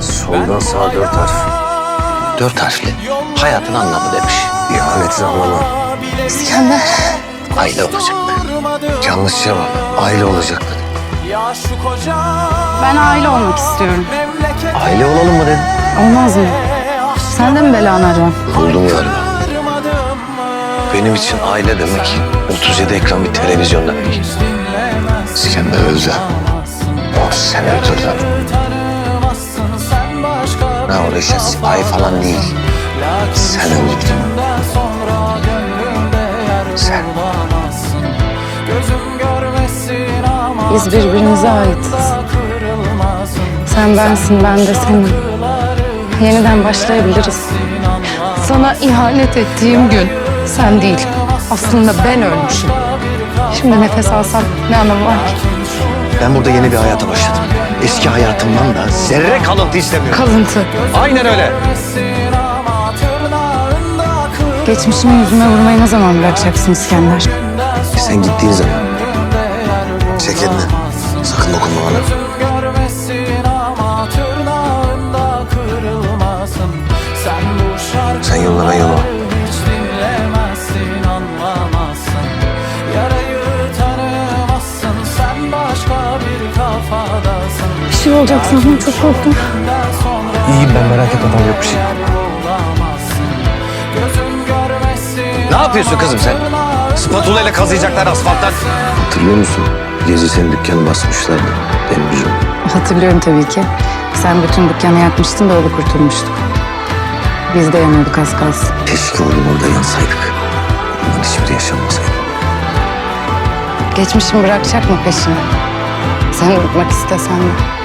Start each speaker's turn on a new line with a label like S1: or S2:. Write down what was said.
S1: Soldan sağa dört harf.
S2: Dört harfli. Hayatın anlamı demiş.
S1: İhanetin anlamı.
S3: İskender.
S2: Aile olacak.
S1: Yanlış cevap. Aile olacak.
S3: Ben aile olmak istiyorum.
S1: Aile olalım mı dedin?
S3: Olmaz mı? Sen de mi belanı arıyorsun?
S1: Buldum galiba. Benim için aile demek 37 ekran bir televizyon demek. İskender öldü. O sen öldürdün. Ne o Reşat Sipahi falan değil. Sen öldürdün. Sen.
S3: Biz birbirimize aitiz. Sen bensin, ben de senin. Yeniden başlayabiliriz. Sana ihanet ettiğim gün sen değil. Aslında ben ölmüşüm. Şimdi nefes alsam ne anlamı var ki?
S1: Ben burada yeni bir hayata başladım. Eski hayatımdan da zerre kalıntı istemiyorum.
S3: Kalıntı.
S1: Aynen öyle.
S3: Geçmişimi yüzüme vurmayı ne zaman bırakacaksın İskender?
S1: Sen gittiğin zaman çek elini. Sakın dokunma bana.
S4: Sen
S1: yolla ben yola.
S4: Yarayı tanımazsın sen başka bir kafadasın.
S3: Şey olacak sandım çok korktum.
S4: Bundan
S1: İyiyim ben merak etme tamam yok bir şey. Ne yapıyorsun kızım sen? Spatula ile kazıyacaklar asfalttan. Hatırlıyor musun? Gezi senin dükkanı basmışlardı. Benim yüzüm.
S3: Hatırlıyorum tabii ki. Sen bütün dükkanı yakmıştın da öyle kurtulmuştuk. Biz de yanıyorduk az kalsın.
S1: Keşke o gün orada yansaydık. Bunların hiçbiri yaşanmasaydı.
S3: Geçmişim bırakacak mı peşini? Sen unutmak istesen de.